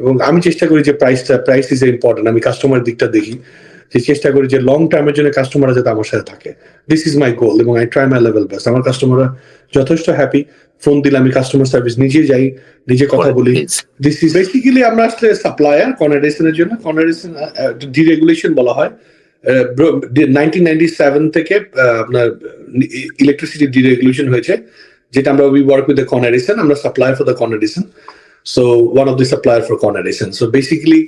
এবং আমি চেষ্টা করি যে প্রাইসটা প্রাইস ইজ ইম্পর্টেন্ট আমি কাস্টমার দিকটা দেখি যে চেষ্টা করি যে লং টার্মের জন্য কাস্টমাররা যাতে আমার সাথে থাকে। দিস ইজ মাই গোল এবং I try my level best আমার কাস্টমাররা যথেষ্ট হ্যাপি ফোন দিলে আমি কাস্টমার সার্ভিস নিজে যাই নিজে কথা বলি। দিস ইজ বেসিক্যালি আমরা আসলে সাপ্লায়ার কনাডেশনের জন্য কনাডেশন ডিরেগুলেশন বলা হয়। নাইনটিন নাইনটি সেভেন থেকে আপনার ইলেকট্রিসিটি ডিরেগুলেশন হয়েছে যেটা আমরা we work with the Con Edison আমরা supply for the Con Edison so one of the supplier for Con Edison so basically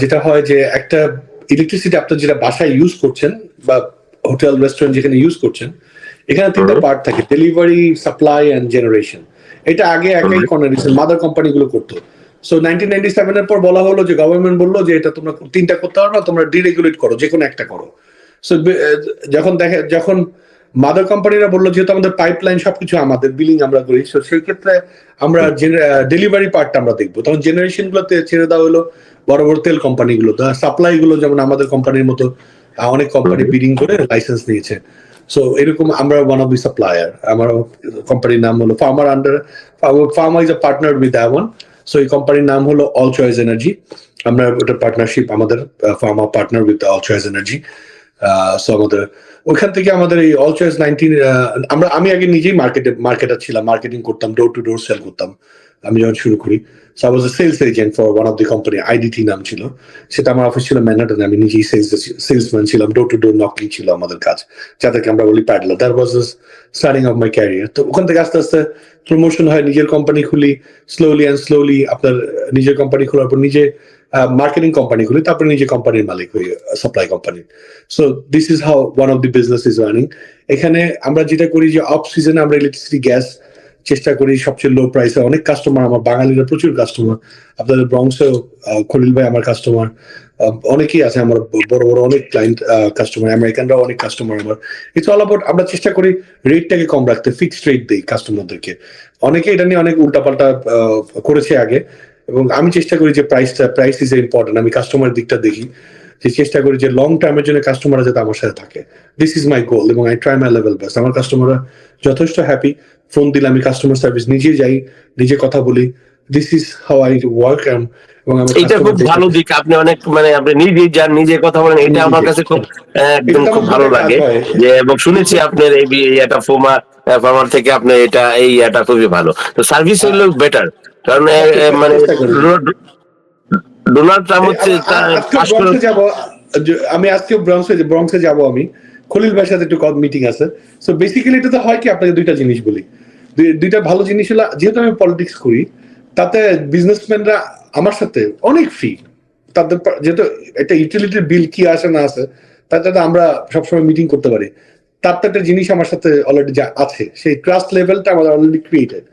যেটা হয় যে একটা ইলেকট্রিসিটি আপনার যেটা বাসায় ইউজ করছেন বা হোটেল রেস্টুরেন্ট যেখানে ইউজ করছেন এখানে তিনটা পার্ট থাকে ডেলিভারি সাপ্লাই অ্যান্ড জেনারেশন এটা আগে একাই হুম। কনাডেশন মাদার কোম্পানিগুলো করতো। সো নাইনটিন নাইনটি সেভেনের পর বলা হলো যে গভর্নমেন্ট বলল যে এটা তোমরা তিনটা করতে পারো না তোমরা ডিরেগুলেট করো যে কোনো একটা করো। সো যখন দেখে যখন মাদার কোম্পানিরা বলল, যেহেতু আমাদের পাইপলাইন সবকিছু আমাদের বিলিং আমরা করি সো সেই ক্ষেত্রে আমরা ডেলিভারি পার্টটা আমরা দেখব। তখন জেনারেশন গুলোতে ছেড়ে দেওয়া হলো, বড় বড় তেল কোম্পানিগুলো সাপ্লাই গুলো যেমন আমাদের কোম্পানির মতো অনেক কোম্পানি। বিডিং করে লাইসেন্স নিয়েছে। সো এরকম আমরা ওয়ান অফ দি সাপ্লায়ার আমার কোম্পানির নাম হলো farmer under farmer is a partner with the one so এই কোম্পানির নাম হলো অল চয়েস এনার্জি আমরা ওটা পার্টনারশিপ আমাদের farmer partner with all choice energy আমাদের ওইখান থেকে আমাদের এই অল চয়েস নাইনটিন আমরা, আমি আগে নিজেই মার্কেটে মার্কেটার ছিলাম মার্কেটিং করতাম ডোর টু ডোর সেল করতাম। আমি যখন শুরু করি so sales agent for one of the company IDT নাম ছিল। সেটা আমার অফিস ছিল ম্যানহাটনে আমি নিজেই সেলস সেলসম্যান ছিলাম ডোর টু ডোর নকিং ছিল আমাদের কাজ, যাদেরকে আমরা বলি peddler that was starting of my career তো ওখান থেকে আস্তে আস্তে প্রমোশন হয়, নিজের কোম্পানি খুলি স্লোলি অ্যান্ড স্লোলি আপনার নিজের কোম্পানি খোলার পর নিজে মার্কেটিং কোম্পানি খুলি তারপরে নিজে কোম্পানির মালিক হই supply company so this is how one of the business is running এখানে আমরা যেটা করি যে অফ সিজনে আমরা ইলেকট্রিসিটি গ্যাস চেষ্টা করি, সবচেয়ে লো প্রাইসে অনেক কাস্টমার আমার বাঙালিরা প্রচুর কাস্টমার আপনাদের ব্রংসেও খলিল ভাই আমার কাস্টমার অনেকেই আছে আমার বড় বড় অনেক ক্লায়েন্ট কাস্টমার আমেরিকানরাও অনেক কাস্টমার আমার। ইটস অল অ্যাবাউট আমরা চেষ্টা করি রেটটাকে কম রাখতে ফিক্সড রেট দিই কাস্টমারদেরকে অনেকে এটা নিয়ে অনেক উল্টাপাল্টা করেছে আগে। এবং আমি চেষ্টা করি যে প্রাইসটা প্রাইস ইজ ইম্পর্টেন্ট আমি কাস্টমার দিকটা দেখি যে চেষ্টা করি যে লং টার্মের জন্য কাস্টমাররা যাতে আমার সাথে থাকে। দিস ইজ মাই গোল এবং I try my level best আমার কাস্টমাররা যথেষ্ট হ্যাপি ফোন দিলে আমি কাস্টমার সার্ভিস নিজে যাই নিজে কথা বলি। This is how I work এবং এটা খুব ভালো দিক। আপনি অনেক মানে আপনি নিজে যান নিজে কথা বলেন এটা আমার কাছে খুব একদম খুব ভালো লাগে। যে এবং শুনেছি আপনার এই একটা ফোমা ফার্মার থেকে আপনি এটা এই এটা খুবই ভালো। তো সার্ভিস হলো বেটার কারণ এ, এ, মানে ডোনাল্ড ট্রাম্প হচ্ছে আ- আ- তা- আজকে পাশ করে- ব্রঙ্কসে যাব যে- আমি আজকে ব্রঙ্কসে ব্রঙ্কসে যাব আমি। খলিল ভাইয়ের সাথে একটু মিটিং আছে। সো বেসিক্যালি এটাতে হয় কি আপনাকে দুইটা জিনিস বলি। দুইটা ভালো জিনিস হলো যেহেতু আমি পলিটিক্স করি তাতে বিজনেসম্যানরা আমার সাথে অনেক ফ্রি তাদের যেহেতু একটা ইউটিলিটির বিল কি আসে না আসে তার যাতে আমরা সবসময় মিটিং করতে পারি। তার তো একটা জিনিস আমার সাথে অলরেডি আছে। সেই ট্রাস্ট লেভেলটা আমাদের অলরেডি ক্রিয়েটেড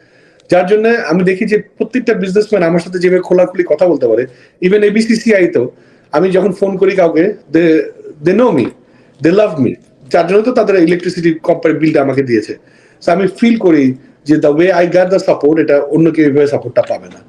যার জন্য আমি দেখি যে প্রত্যেকটা বিজনেসম্যান আমার সাথে যেভাবে খোলাখুলি কথা বলতে পারে ইভেন এবিসিসিআই তো আমি যখন ফোন করি কাউকে, they they know me they love me যার জন্য তো তাদের ইলেকট্রিসিটি কোম্পানি বিলটা আমাকে দিয়েছে। আমি ফিল করি যে the way I got the support এটা অন্য কেউ এভাবে সাপোর্টটা পাবে না।